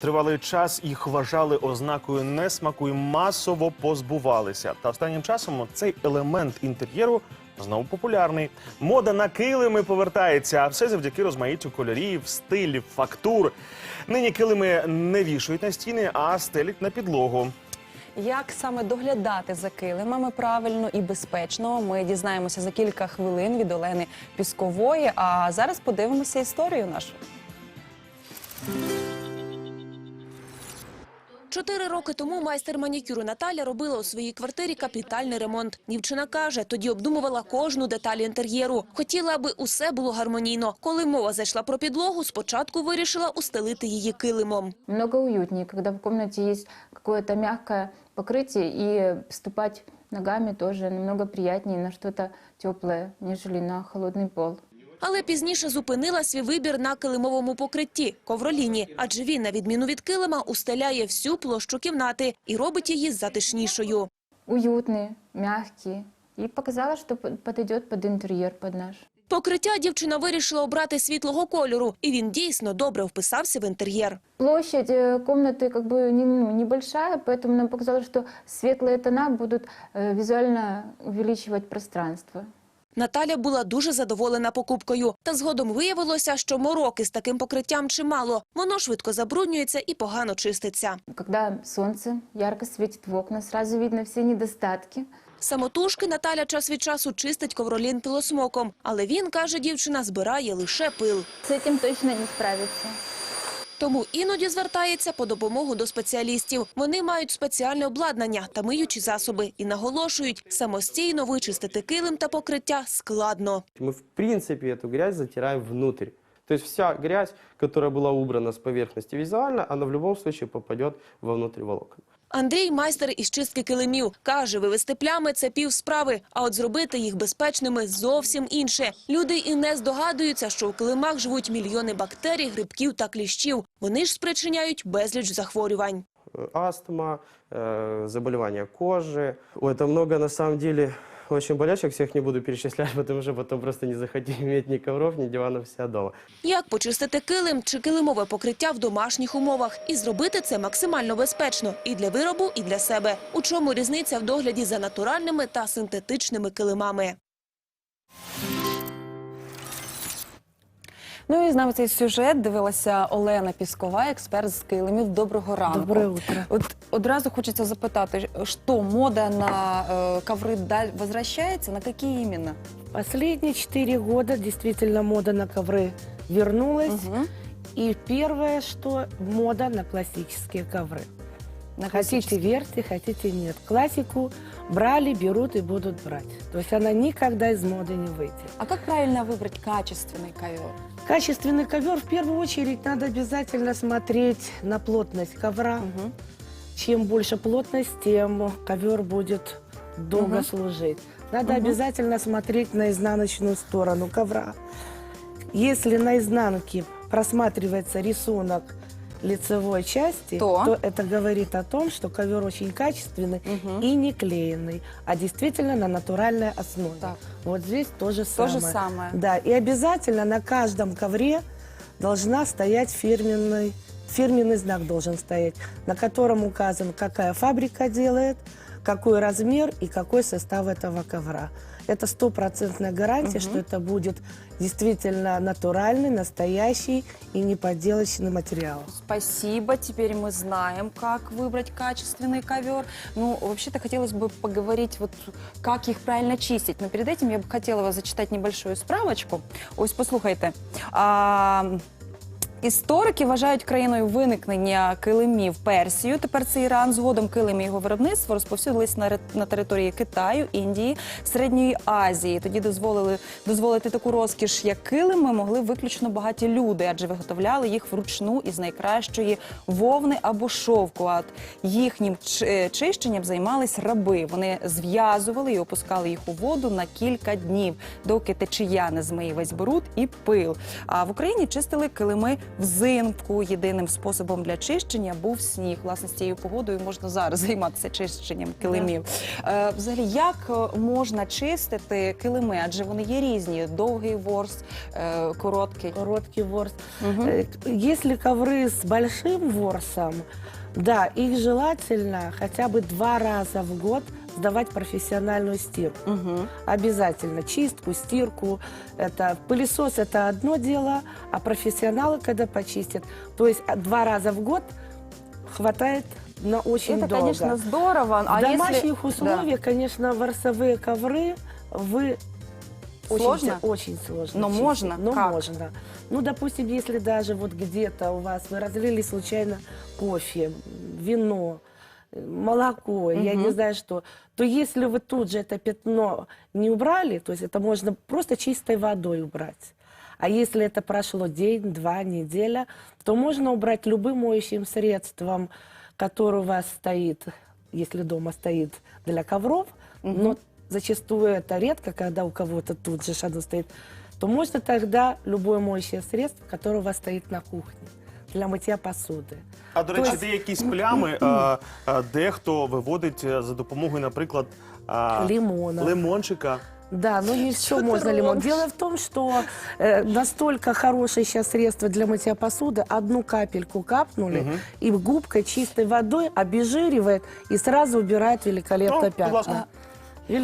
Тривалий час їх вважали ознакою несмаку і масово позбувалися. Та останнім часом цей елемент інтер'єру знову популярний. Мода на килими повертається, а все завдяки розмаїттю кольорів, стилів, фактур. Нині килими не вішають на стіни, а стелять на підлогу. Як саме доглядати за килимами правильно і безпечно, ми дізнаємося за кілька хвилин від Олени Піскової. А зараз подивимося історію нашу. Чотири роки тому майстер манікюру Наталя робила у своїй квартирі капітальний ремонт. Дівчина каже, тоді обдумувала кожну деталь інтер'єру. Хотіла, аби усе було гармонійно. Коли мова зайшла про підлогу, спочатку вирішила устелити її килимом. Намного уютнее, когда в комнате есть какое-то мягкое покрытие, и ступать ногами тоже намного приятнее на что-то теплое, нежели на холодный пол Але пізніше зупинила свій вибір на килимовому покритті – ковроліні. Адже він, на відміну від килима, устеляє всю площу кімнати і робить її затишнішою. Уютные, мягкие. И показала, что п- подойдет под интерьер, под наш. Покриття дівчина вирішила обрати світлого кольору, і він дійсно добре вписався в інтер'єр. Площадь э, комнаты как бы не- ну, небольшая, поэтому нам показалось, что светлые тона будут э, визуально увеличивать пространство. Наталя була дуже задоволена покупкою. Та згодом виявилося, що мороки з таким покриттям чимало. Воно швидко забруднюється і погано чиститься. Когда солнце ярко светит в окна, сразу видно все недостатки. Самотужки Наталя час від часу чистить ковролін пилосмоком. Але він, каже дівчина, збирає лише пил. С этим точно не справиться. Тому іноді звертається по допомогу до спеціалістів. Вони мають спеціальне обладнання та миючі засоби і наголошують, самостійно вичистити килим та покриття складно. Мы, в принципе, эту грязь затираем внутрь. То есть вся грязь, которая была убрана с поверхности визуально, она в любом случае попадет вовнутрь волокон. Андрій – майстер із чистки килимів. Каже, вивести плями – це пів справи, а от зробити їх безпечними – зовсім інше. Люди і не здогадуються, що в килимах живуть мільйони бактерій, грибків та кліщів. Вони ж спричиняють безліч захворювань. Э, Астма, э, заболевания кожи. Ой, это много, на самом деле, очень болячок, Всех не буду перечислять, потому что потом просто не захотим иметь ни ковров, ни диванов вся дома. Як почистити килим чи килимове покриття в домашніх умовах? І зробити це максимально безпечно і для виробу, і для себе. У чому різниця в догляді за натуральними та синтетичними килимами? Ну і з нами цей сюжет дивилася Олена Піскова, експерт з килимів. Доброго ранку. Доброе утро. От одразу хочеться запитати, що мода на э, ковры даль возвращается? На какие именно? Последние четыре года действительно мода на ковры вернулась. Мгм. И первое, что мода на классические ковры. На Хотите верьте, хотите нет. Классику брали, берут и будут брать. То есть она никогда из моды не выйдет. А как правильно выбрать качественный ковер? Качественный ковер в первую очередь надо обязательно смотреть на плотность ковра. Мгм. Чем больше плотность, тем ковер будет долго Мгм. служить. Надо Мгм. обязательно смотреть на изнаночную сторону ковра. Если на изнанке просматривается рисунок лицевой части, То? то, это говорит о том, что ковер очень качественный Мгм. и не клеенный, а действительно на натуральной основе. Так. Вот здесь то же То самое. же самое. Да, и обязательно на каждом ковре должна стоять фирменный, фирменный знак должен стоять, на котором указан, какая фабрика делает, какой размер и какой состав этого ковра. Это стопроцентная гарантия, что это будет действительно натуральный, настоящий и неподделочный материал. Спасибо. Теперь мы знаем, как выбрать качественный ковер. Ну, вообще-то хотелось бы поговорить, вот как их правильно чистить. Но перед этим я бы хотела вас зачитать небольшую справочку. Ось, послухайте. А, Історики вважають країною виникнення килимів Персію. Тепер це Іран. Згодом килим і його виробництво розповсюдились на, на території Китаю, Індії, Середньої Азії. Тоді дозволили дозволити таку розкіш, як килими, могли виключно багаті люди, адже виготовляли їх вручну із найкращої вовни або шовку. А от їхнім е, чищенням займались раби. Вони зв'язували і опускали їх у воду на кілька днів, доки течія не змиє весь бруд і пил. А в Україні чистили килими взимку єдиним способом для чищення був сніг. Власне, з цією погодою можна зараз займатися чищенням килимів. Е, взагалі, як е, можна чистити килими? Адже вони є різні: довгий ворс, е, короткий. Короткий ворс. Мгм. Э, к- Если ковры с большим ворсом, да, их желательно хотя бы два раза в год сдавать в профессиональную стирку. Угу. Обязательно. Чистку, стирку. Это, пылесос это одно дело, а профессионалы, когда почистят, то есть два раза в год хватает на очень Это, долго. конечно, здорово. В а если- домашних Да. условиях, конечно, ворсовые ковры вы очень, Сложно? те- очень сложно. Но чистить. можно? Но Как? можно. Ну, допустим, если даже вот где-то у вас вы разлили случайно кофе, вино, э, молоко, я Мгм. не знаю что, то если вы тут же это пятно не убрали, то есть это можно просто чистой водой убрать. А если это прошло день, два, неделя, то можно убрать любым моющим средством, которое у вас стоит, если дома стоит для ковров, но зачастую это редко, когда у кого-то тут же оно стоит, то можно тогда любое моющее средство, которое у вас стоит на кухне Для мытья посуды. А до речі, Тобто- де якісь плями, а, а, дехто виводить е, за допомогою, наприклад, а, Лимона. лимончика. Да, ну не все ты можно лимон. Дело в том, что э, настолько хорошее сейчас средство для мытья посуды, одну капельку капнули, и губкой чистой водой обезжиривает и сразу убирает великолепно Ну, пятна. ласка.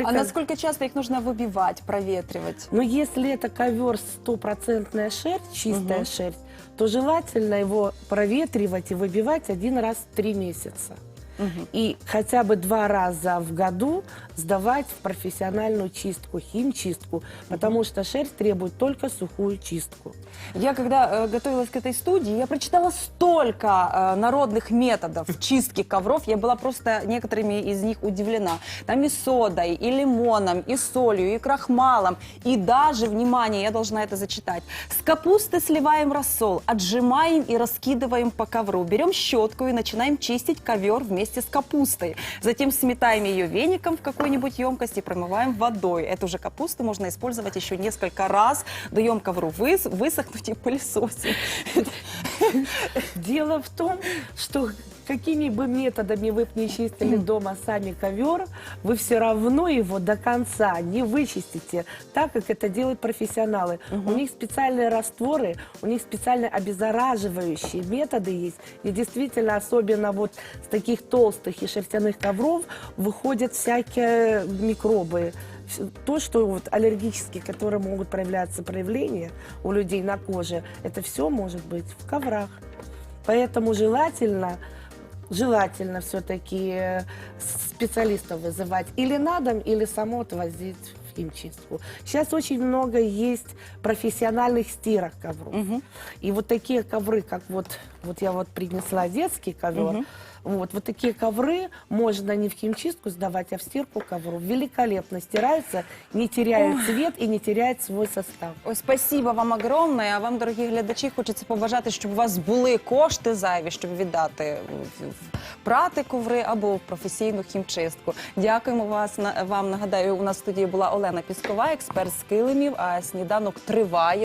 А насколько часто их нужно выбивать, проветривать? Но если это ковер стопроцентная шерсть, чистая шерсть, то желательно его проветривать и выбивать один раз в три месяца Мгм. И хотя бы два раза в году сдавать в профессиональную чистку, химчистку, потому что шерсть требует только сухую чистку. Я когда э, готовилась к этой студии, я прочитала столько э, народных методов чистки ковров, я была просто некоторыми из них удивлена. Там и содой, и лимоном, и солью, и крахмалом, и даже, внимание, я должна это зачитать, с капусты сливаем рассол, отжимаем и раскидываем по ковру, берем щетку и начинаем чистить ковер вместе с капустой. Затем сметаем ее веником в какой-нибудь емкости и промываем водой. Эту же капусту можно использовать еще несколько раз, даем ковру выс- высохнуть и пылесосим. Дело в том, что какими бы методами вы не чистили дома сами ковер, вы все равно его до конца не вычистите, так как это делают профессионалы. У них специальные растворы, у них специально обеззараживающие методы есть. И действительно, особенно вот с таких толстых и шерстяных ковров выходят всякие микробы. То, что вот аллергические, которые могут проявляться проявления у людей на коже, это все может быть в коврах. Поэтому желательно, желательно все-таки специалистов вызывать или на дом, или само отвозить в химчистку. Сейчас очень много есть профессиональных стирок ковров. И вот такие ковры, как вот, вот я вот принесла детский ковер, вот, вот такие ковры можно не в химчистку сдавать, а в стирку ковров. Великолепно стираются, не теряют цвет и не теряют свой состав. Ой, спасибо вам огромне. А вам, дорогі глядачі, хочеться побажати, щоб у вас були кошти зайві, щоб віддати в- в прати коври або в професійну хімчистку. Дякуємо вас на вам. Нагадаю, у нас в студії була Олена Піскова, експерт з килимів. А сніданок триває.